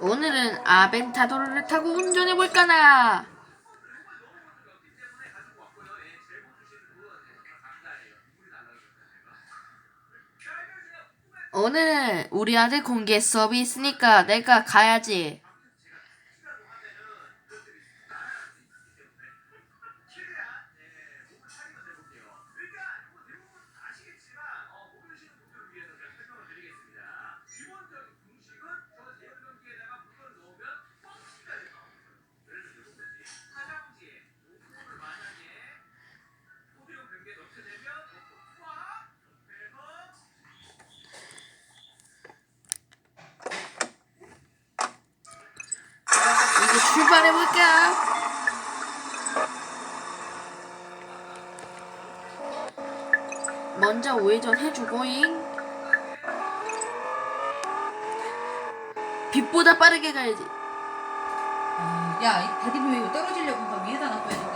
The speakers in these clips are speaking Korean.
오늘은 아벤타도르를 타고 운전해볼까나. 오늘은 우리 아들 공개 수업이 있으니까 내가 가야지. 출발해볼까? 먼저 우회전 해주고잉. 빛보다 빠르게 가야지. 아, 야, 이 다리미 왜 이거 떨어지려고 한 위에다 놔둬 여기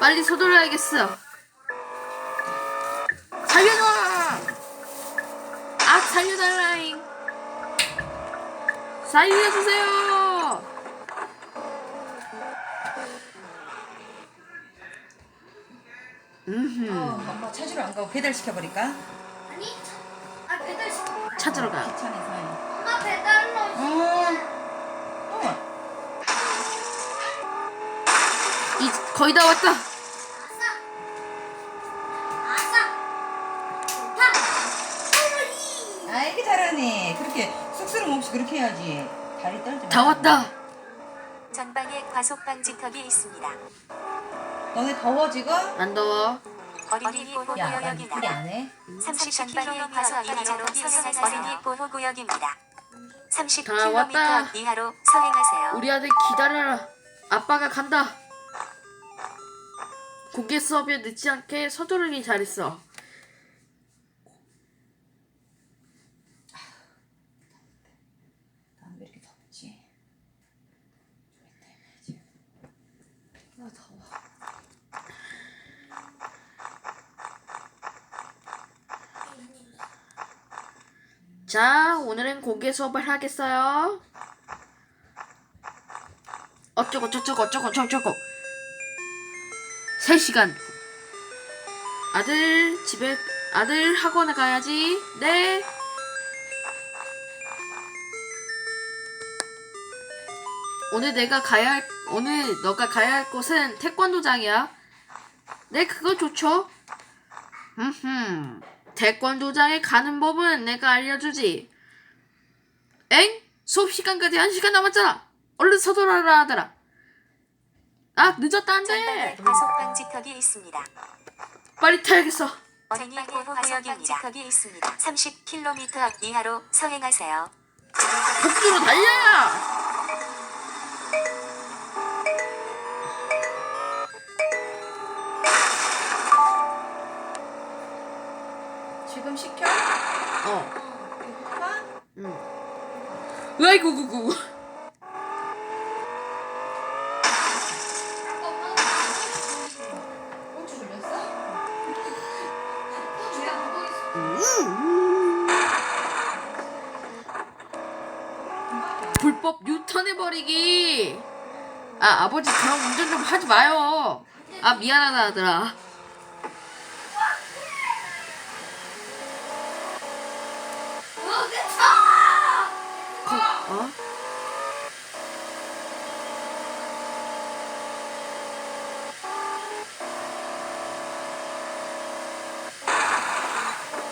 빨리 서둘러야겠어. 살려줘! 아, 살려달라잉. 살려주세요! 음흠. 어, 엄마 찾으러 안 가고 배달 시켜버릴까? 아니, 차- 아 배달 시켜. 찾으러 가. 귀찮아서. 엄마 배달로 어. 시켜. 어. 이, 거의 다 왔다. 아이고 잘하네. 그렇게 쑥스러움 없이 그렇게 해야지. 다리 떨지 마. 다 왔다. 전방에 과속 방지턱이 있습니다. 너네 더워 지금? 안 더워. 어린이 야, 난 보호구역입니다. 소리 안 해. 30km 과속 이하로 서행하세요. 어린이 보호 구역입니다. 30km 다 왔다. 이하로 서행하세요. 우리 아들 기다려라. 아빠가 간다. 공개 수업에 늦지 않게 서두르니 잘했어. 난 왜 이렇게 덥지? 조리 때문에 아 더워. 자, 오늘은 공개 수업을 하겠어요. 어쩌고 저쩌고 어쩌고 저쩌고. 3시간. 아들 집에 아들 학원에 가야지. 네. 오늘 내가 가야 할 오늘 너가 가야 할 곳은 태권도장이야. 네, 그거 좋죠. 흠흠. 태권도장에 가는 법은 내가 알려주지. 엥? 수업 시간까지 한 시간 남았잖아. 얼른 서둘러라 하더라. 아, 늦었다 안 전방에 돼. 과속 방지턱이 있습니다. 빨리 타야겠어. 어린이 보호구역입니다. 방지턱이 있습니다. 30km 이하로 서행하세요. 복주로 달려! 지금 시켜? 어, 배고파? 응. 으아이구, 구구. 유턴해버리기. 아, 아버지 그런 운전 좀 하지 마요. 아, 미안하다. 거, 어?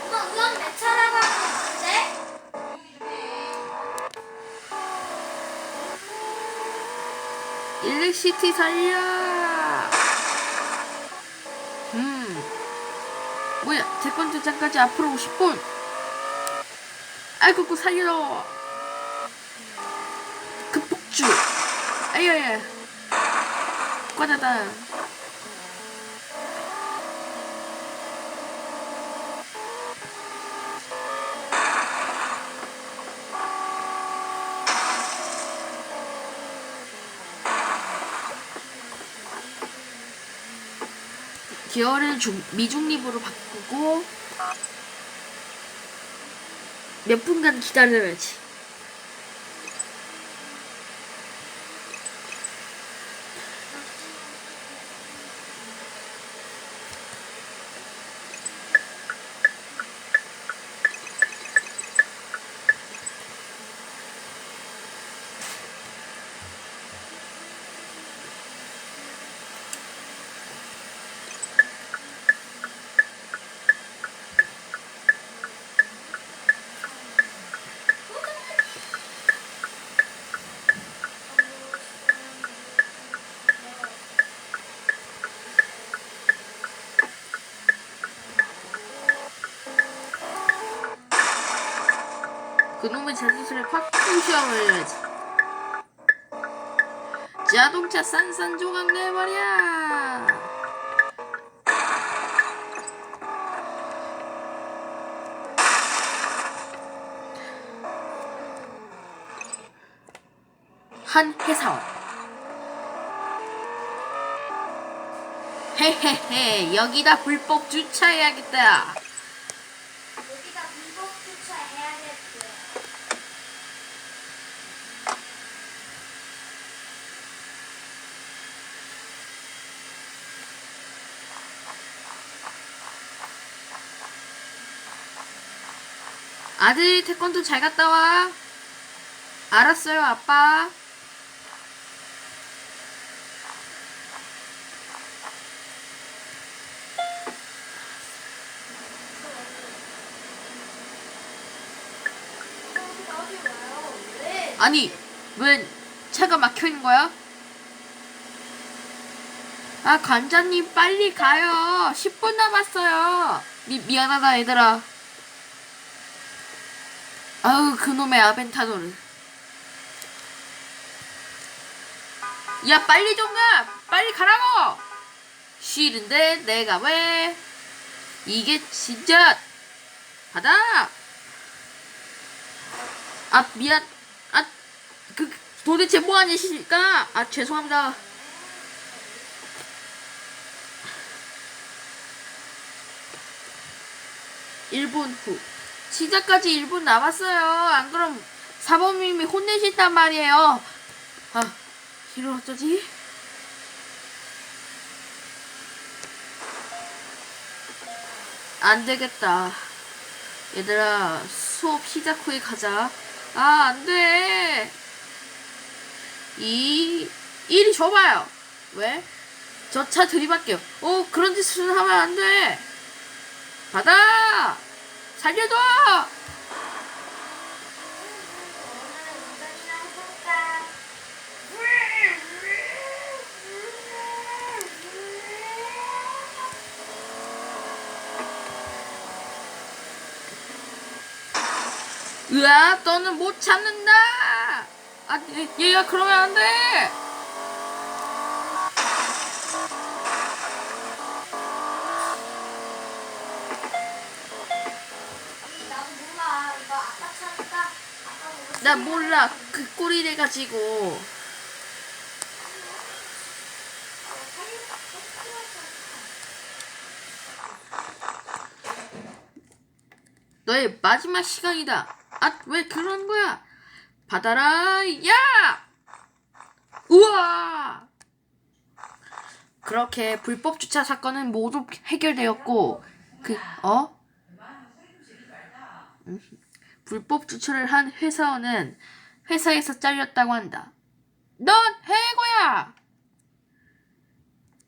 엄마 우연 몇 차례 봤는데? 일렉시티 살려! 음. 뭐야, 태권도 장까지 앞으로 50분! 아이고, 그 살려! 그 폭주! 아야야! 과자다! 기어를 중, 미중립으로 바꾸고 몇 분간 기다려야지. 그놈의 자존심을 확 부셔버려야지. 자동차 산산조각 내버려. 한 회사원. 헤헤헤 여기다 불법 주차해야겠다. 여기다 불법 주차해야겠대. 아들 태권도 잘 갔다 와. 알았어요, 아빠. 아니, 왜 차가 막혀 있는 거야? 아, 관장님 빨리 가요. 10분 남았어요. 미, 미안하다, 얘들아. 아우, 그놈의 아벤타도르. 야, 빨리 좀 가! 빨리 가라고! 싫은데, 내가 왜? 이게 진짜, 받아! 아 미안 아그 도대체 뭐 하시니까 아 죄송합니다 일분 후 시작까지 1분 남았어요. 안 그럼 사범님이 혼내신단 말이에요. 아 이걸 어쩌지? 안 되겠다. 얘들아 수업 시작 후에 가자. 아 안 돼. 이 이리 줘봐요. 왜? 저 차 들이받게요. 어 그런 짓을 하면 안 돼. 받아 살려줘? 으아 너는 못 참는다 아 얘- 얘가 그러면 안 돼 나 몰라 그 꼴이래 가지고 너의 마지막 시간이다. 아, 왜 그런 거야? 받아라, 야! 우와! 그렇게 불법 주차 사건은 모두 해결되었고, 그, 어? 음, 불법 주차를 한 회사원은 회사에서 잘렸다고 한다. 넌 해고야!